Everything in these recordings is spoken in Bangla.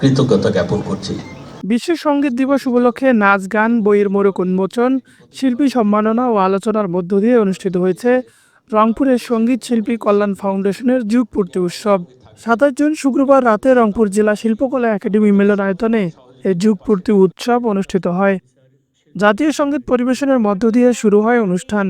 কৃতজ্ঞতা জ্ঞাপন করছি। বিশ্ব সংগীত দিবস উপলক্ষে নাচ, গান, বইয়ের মোড়ক উন্মোচন, শিল্পী সম্মাননা ও আলোচনার মধ্য দিয়ে অনুষ্ঠিত হয়েছে রংপুরের সংগীত শিল্পী কল্যাণ ফাউন্ডেশনের যুগ পূর্তি উৎসব। সাতাশ জুন শুক্রবার রাতে রংপুর জেলা শিল্পকলা একাডেমি মিলনায়তনে এই যুগ পূর্তি উৎসব অনুষ্ঠিত হয়। জাতীয় সংগীত পরিবেশনের মধ্য দিয়ে শুরু হয় অনুষ্ঠান।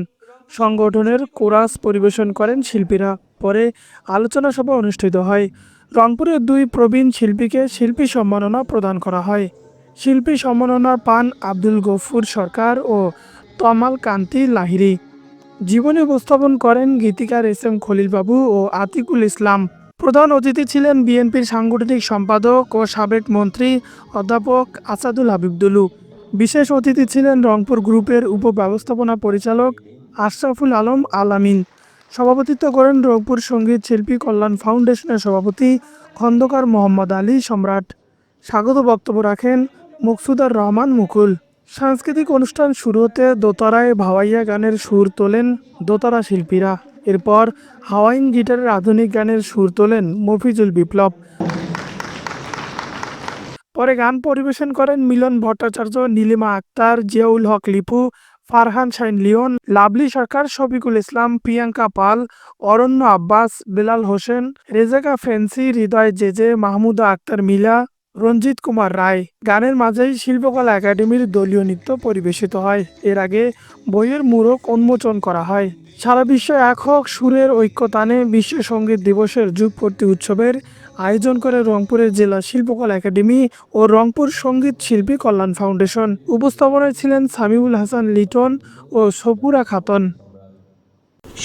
সংগঠনের কোরাস পরিবেশন করেন শিল্পীরা। পরে আলোচনা সভা অনুষ্ঠিত হয়। রংপুরের দুই প্রবীণ শিল্পীকে শিল্পী সম্মাননা প্রদান করা হয়। শিল্পী সম্মাননা পান আব্দুল গফুর সরকার ও তমাল কান্তি লাহিরি জীবনী উপস্থাপন করেন গীতিকার এস এম খলিলবাবু ও আতিকুল ইসলাম। প্রধান অতিথি ছিলেন বিএনপির সাংগঠনিক সম্পাদক ও সাবেক মন্ত্রী অধ্যাপক আসাদুল হাবিবদুলু বিশেষ অতিথি ছিলেন রংপুর গ্রুপের উপব্যবস্থাপনা পরিচালক আশরাফুল আলম আলামিন সভাপতিত্ব করেন রংপুর সংগীত শিল্পী কল্যাণ ফাউন্ডেশনের সভাপতি খন্দকার মোহাম্মদ আলী সম্রাট। স্বাগত বক্তব্য রাখেন মুকসুদার রহমান মুকুল। সাংস্কৃতিক অনুষ্ঠান শুরু হতে দোতারায় ভাওয়াইয়া গানের সুর তোলেন দোতারা শিল্পীরা। এরপর হাওয়াইন গিটারের আধুনিক গানের সুর তোলেন মফিজুল বিপ্লব। পরে গান পরিবেশন করেন মিলন ভট্টাচার্য, নীলিমা আক্তার, জিয়াউল হক লিপু ফারহান শাইন লিওন, লাভলি সরকার, শফিকুল ইসলাম, প্রিয়াঙ্কা পাল, অরণ্য আব্বাস, বেলাল হোসেন, রেজাকা ফেন্সি, হৃদয় জেজে, মাহমুদা আক্তার মিলা রঞ্জিত কুমার রায়। গানের মাঝেই শিল্পকলা একাডেমির দলীয় নৃত্য পরিবেশিত হয়। এর আগে বইয়ের মূরক উন্মোচন করা হয়। সারা বিশ্ব এক হোক সুরের ঐক্যতানে বিশ্ব সংগীত দিবসের যুগপূর্তি উৎসবের আয়োজন করে রংপুরের জেলা শিল্পকলা একাডেমি ও রংপুর সংগীত শিল্পী কল্যাণ ফাউন্ডেশন। উপস্থাপনায় ছিলেন সামিউল হাসান লিটন ও সপুরা খাতন।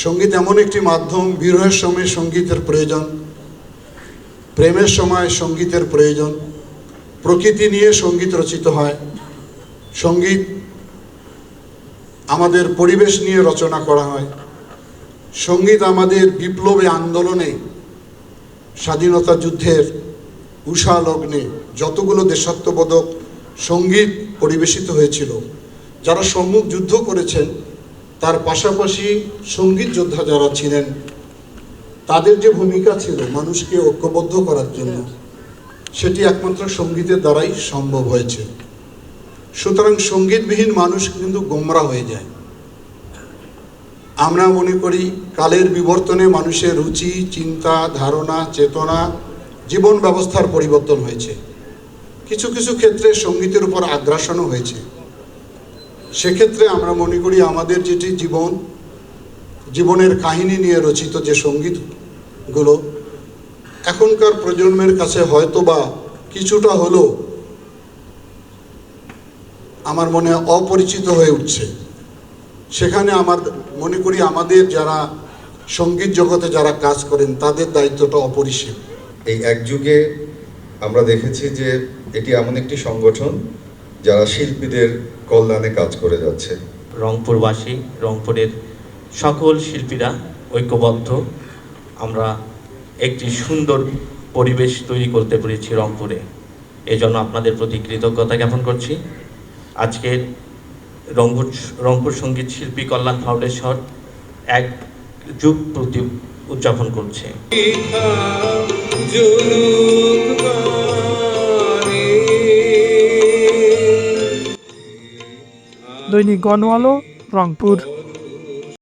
সংগীত এমন একটি মাধ্যম, বিরহের সময় সঙ্গীতের প্রয়োজন, প্রেমের সময় সঙ্গীতের প্রয়োজন। প্রকৃতি নিয়ে সংগীত রচিত হয়। সংগীত আমাদের পরিবেশ নিয়ে রচনা করা হয়। সংগীত আমাদের বিপ্লবী আন্দোলনে, স্বাধীনতা যুদ্ধের উষা লগ্নে যতগুলো দেশাত্মবোধক সংগীত পরিবেশিত হয়েছিল, যারা সম্মুখ যুদ্ধ করেছেন, তার পাশাপাশি সংগীত যোদ্ধা যারা ছিলেন, তাদের যে ভূমিকা ছিল মানুষকে ঐক্যবদ্ধ করার জন্য। সেটি একমাত্র সঙ্গীতের দ্বারাই সম্ভব হয়েছে। সুতরাং সঙ্গীতবিহীন মানুষ কিন্তু গোমরা হয়ে যায়। আমরা মনে করি, কালের বিবর্তনে মানুষের রুচি, চিন্তা, ধারণা, চেতনা, জীবন ব্যবস্থার পরিবর্তন হয়েছে। কিছু কিছু ক্ষেত্রে সঙ্গীতের উপর আগ্রাসনও হয়েছে। সেক্ষেত্রে আমরা মনে করি, আমাদের যেটি জীবন, জীবনের কাহিনী নিয়ে রচিত যে সঙ্গীতগুলো এখনকার প্রজন্মের কাছে হয়তো বা কিছুটা হলেও আমার মনে অপরিচিত হয়ে উঠছে। সেখানে আমার মনে করি আমাদের যারা সংগীত জগতে যারা কাজ করেন তাদের দায়িত্বটা অপরিসীম। এই এক যুগে আমরা দেখেছি যে এটি এমন একটি সংগঠন যারা শিল্পীদের কল্যাণে কাজ করে যাচ্ছে। রংপুরবাসী রংপুরের সকল শিল্পীরা ঐক্যবদ্ধ। আমরা একটি সুন্দর পরিবেশ তৈরি করতে পেরেছি রংপুরে। এজন্য আপনাদের প্রতি কৃতজ্ঞতা জ্ঞাপন করছি। আজকের রংপুর রংপুর সংগীত শিল্পী কল্যাণ ফাউন্ডেশন এক যুগ প্রতি উদযাপন করছে। দৈনিক গণআলো রংপুর।